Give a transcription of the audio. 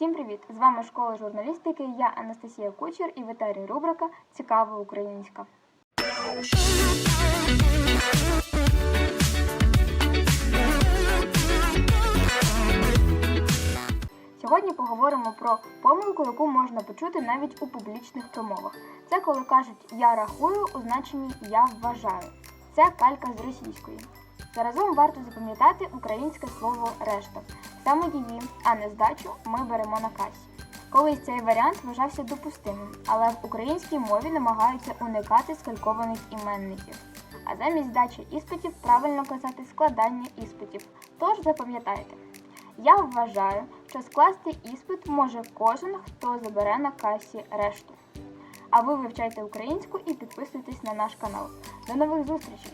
Всім привіт! З вами школа журналістики. Я Анастасія Кучер і в етері рубрика Цікава українська. Сьогодні поговоримо про помилку, яку можна почути навіть у публічних промовах. Це коли кажуть я рахую у значенні я вважаю. Це калька з російської. Заразом варто запам'ятати українське слово решта. Саме її, а не здачу, ми беремо на касі. Колись цей варіант вважався допустимим, але в українській мові намагаються уникати скалькованих іменників. А замість здачі іспитів правильно казати складання іспитів. Тож запам'ятайте. Я вважаю, що скласти іспит може кожен, хто забере на касі решту. А ви вивчайте українську і підписуйтесь на наш канал. До нових зустрічей!